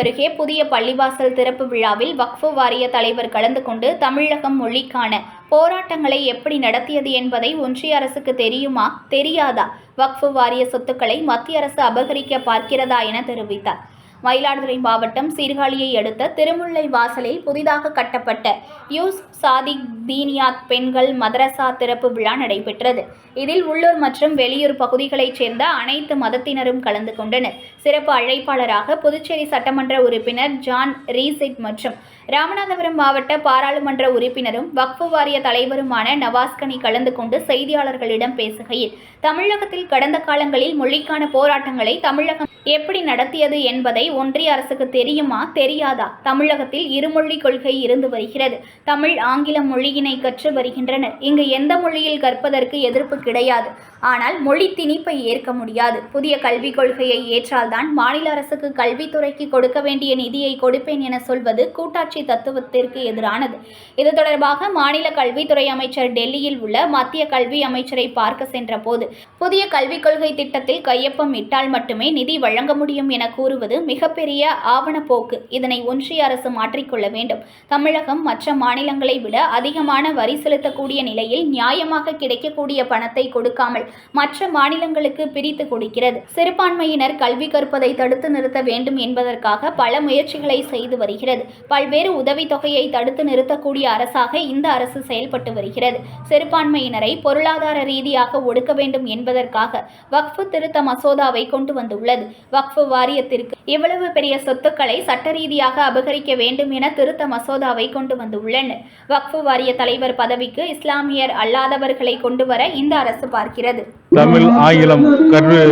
அருகே புதிய பள்ளிவாசல் திறப்பு விழாவில் வக்ஃபு வாரிய தலைவர் கலந்து கொண்டு தமிழகம் மொழிக்கான போராட்டங்களை எப்படி நடத்தியது என்பதை ஒன்றிய அரசுக்கு தெரியுமா? தெரியாதா? வக்ஃபு வாரிய சொத்துக்களை மத்திய அரசு அபகரிக்க பார்க்கிறதா என தெரிவித்தார். மயிலாடுதுறை மாவட்டம் சீர்காழியை அடுத்த திருமுல்லை வாசலில் புதிதாக கட்டப்பட்ட யூஸ் சாதிக் தீனியாத் பெண்கள் மதரசா திறப்பு விழா நடைபெற்றது. இதில் உள்ளூர் மற்றும் வெளியூர் பகுதிகளைச் சேர்ந்த அனைத்து மதத்தினரும் கலந்து கொண்டனர். சிறப்பு அழைப்பாளராக புதுச்சேரி சட்டமன்ற உறுப்பினர் ஜான் ரீசிட் மற்றும் ராமநாதபுரம் மாவட்ட பாராளுமன்ற உறுப்பினரும் வக்ஃபு வாரிய தலைவருமான நவாஸ்கனி கலந்து கொண்டு செய்தியாளர்களிடம் பேசுகையில் தமிழகத்தில் கடந்த காலங்களில் மொழிக்கான போராட்டங்களை தமிழகம் எப்படி நடத்தியது என்பதை ஒன்றிய அரசுக்கு தெரியுமா? தெரியாதா? தமிழகத்தில் இருமொழி கொள்கை இருந்து வருகிறது. தமிழ் ஆங்கில மொழியினை கற்று வருகின்றனர். இங்கு எந்த மொழியில் கற்பதற்கு எதிர்ப்பு கிடையாது. ஆனால் மொழி திணிப்பை ஏற்க முடியாது. புதிய கல்விக் கொள்கையை ஏற்றால்தான் மாநில அரசுக்கு கல்வித்துறைக்கு கொடுக்க வேண்டிய நிதியை கொடுப்பேன் என சொல்வது கூட்டாட்சி தத்துவத்திற்கு எதிரானது. இது தொடர்பாக மாநில கல்வித்துறை அமைச்சர் டெல்லியில் உள்ள மத்திய கல்வி அமைச்சரை பார்க்க சென்ற போது புதிய கல்விக் கொள்கை திட்டத்தில் கையொப்பம் இட்டால் மட்டுமே நிதி வழங்க முடியும் என கூறுவது மிகப்பெரிய ஆவணப்போக்கு இதனை ஒன்றிய அரசு மாற்றிக்கொள்ள வேண்டும். தமிழகம் மற்ற மாநிலங்களை விட அதிகமான வரி செலுத்தக்கூடிய நிலையில் நியாயமாக கிடைக்கக்கூடிய பணத்தை கொடுக்காமல் மற்ற மாநிலங்களுக்கு பிரித்து கொடுக்கிறது. சிறுபான்மையினர் கல்வி கற்பதை தடுத்து நிறுத்த வேண்டும் என்பதற்காக பல முயற்சிகளை செய்து வருகிறது. பல்வேறு உதவித்தொகையை தடுத்து நிறுத்தக்கூடிய அரசாக இந்த அரசு செயல்பட்டு வருகிறது. சிறுபான்மையினரை பொருளாதார ரீதியாக ஒடுக்க வேண்டும் என்பதற்காக வக்ஃபு திருத்த மசோதாவை கொண்டு வந்துள்ளது. வக்ஃபு வாரியத்திற்கு இவ்வளவு இவ்வளவு பெரிய சொத்துக்களை சட்ட ரீதியாக அபகரிக்க வேண்டும் என திருத்த மசோதாவை கொண்டு வந்துள்ளனர் வக்ஃபு வாரிய தலைவர் பதவிக்கு இஸ்லாமியர் அல்லாதவர்களை கொண்டு வர இந்த அரசு பார்க்கிறது. தமிழ் ஆங்கிலம் கற்று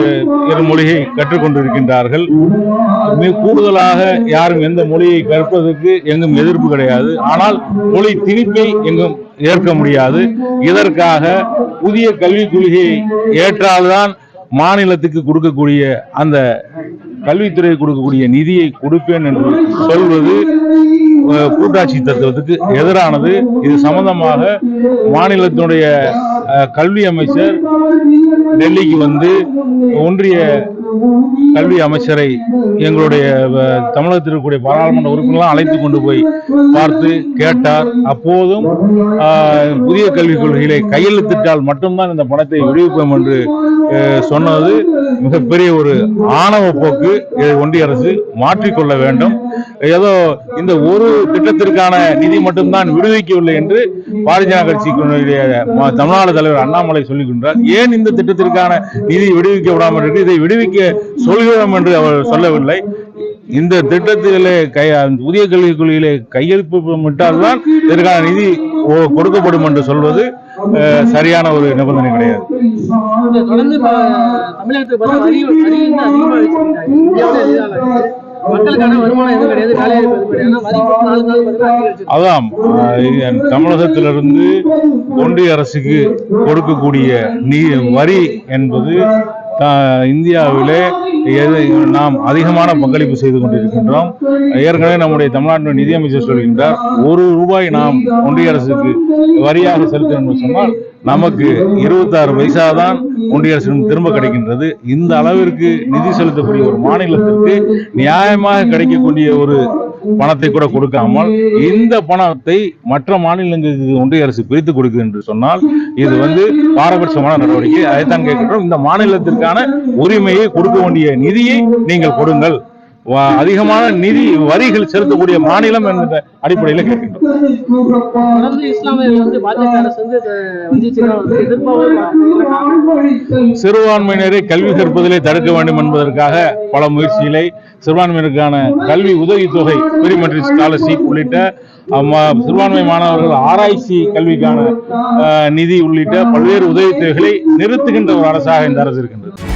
இரு மொழியை கற்றுக்கொண்டிருக்கின்றார்கள் கூடுதலாக யாரும் எந்த மொழியை கற்பதற்கு எங்கும் எதிர்ப்பு கிடையாது. ஆனால் மொழி திணிப்பை எங்கும் ஏற்க முடியாது. இதற்காக புதிய கல்விக் கொள்கையை ஏற்றால்தான் மாநிலத்துக்கு கொடுக்கக்கூடிய அந்த கல்வித்துறை கொடுக்கக்கூடிய நிதியை கொடுப்பேன் என்று சொல்வது கூட்டாட்சி தத்துவத்துக்கு எதிரானது. இது சம்பந்தமாக மாநிலத்தினுடைய கல்வி அமைச்சர் டெல்லிக்கு வந்து ஒன்றிய கல்வி அமைச்சரை எங்களுடைய தமிழகத்தில் இருக்கக்கூடிய பாராளுமன்ற உறுப்பினர்களாம் அழைத்து கொண்டு போய் பார்த்து கேட்டார். அப்போதும் புதிய கல்விக் கொள்கைகளை கையெழுத்திட்டால் மட்டும்தான் இந்த பணத்தை விடுவிப்போம் என்று சொன்னது மிகப்பெரிய ஒரு ஆணவ போக்கு. இதை ஒன்றிய அரசு மாற்றிக்கொள்ள வேண்டும். ஏதோ இந்த ஒரு திட்டத்திற்கான நிதி மட்டும்தான் விடுவிக்கவில்லை என்று பாரதிய ஜனதா கட்சியினுடைய தமிழ்நாடு தலைவர் அண்ணாமலை சொல்லுகின்றார். ஏன் இந்த திட்டத்திற்கான நிதி விடுவிக்க விடாமல் இருக்கு? இதை விடுவிக்க சொல்கிறோம் என்று அவர் சொல்லவில்லை இந்த திட்டத்திலே கை புதிய கல்விக் கொள்கையிலே கையெழுப்பு விட்டால்தான் இதற்கான நிதி கொடுக்கப்படும் என்று சொல்வது சரியான ஒரு நிபந்தனை கிடையாது. அதான் தமிழகத்திலிருந்து ஒன்றிய அரசுக்கு கொடுக்கக்கூடிய நீ வரி என்பது இந்தியாவிலே எது- நாம் அதிகமான பங்களிப்பு செய்து கொண்டிருக்கின்றோம். ஏற்கனவே நம்முடைய தமிழ்நாட்டின் நிதியமைச்சர் சொல்கின்றார் ஒரு ரூபாய் நாம் ஒன்றிய அரசுக்கு வரியாக செலுத்தணும் என்று சொன்னால் நமக்கு இருபத்தாறு பைசா தான் ஒன்றிய அரசு திரும்ப கிடைக்கின்றது. இந்த அளவிற்கு நிதி செலுத்தக்கூடிய ஒரு மாநிலத்திற்கு நியாயமாக கிடைக்கக்கூடிய ஒரு பணத்தை கூட கொடுக்காமல் இந்த பணத்தை மற்ற மாநிலங்களுக்கு ஒன்றிய அரசு பிரித்து கொடுக்குது என்று சொன்னால் இது வந்து பாரபட்சமான நடவடிக்கை. அதைத்தான் கேட்கின்றோம். இந்த மாநிலத்திற்கான உரிமையை கொடுக்க வேண்டிய நிதியை நீங்கள் கொடுங்கள். அதிகமான நிதி வரிகள் செலுத்தக்கூடிய மாநிலம் என்ற அடிப்படையில் கேட்கின்றோம். சிறுபான்மையினரை கல்வி கற்பதிலே தடுக்க வேண்டும் என்பதற்காக பல முயற்சிகளை சிறுபான்மையினருக்கான கல்வி உதவித்தொகை பெரிமெட்ரி ஸ்காலர்ஷிப் உள்ளிட்ட சிறுபான்மை மாணவர்கள் ஆராய்ச்சி கல்விக்கான நிதி உள்ளிட்ட பல்வேறு உதவித்தொகைகளை நிறுத்துகின்ற ஒரு அரசாக இந்த அரசு இருக்கின்றது.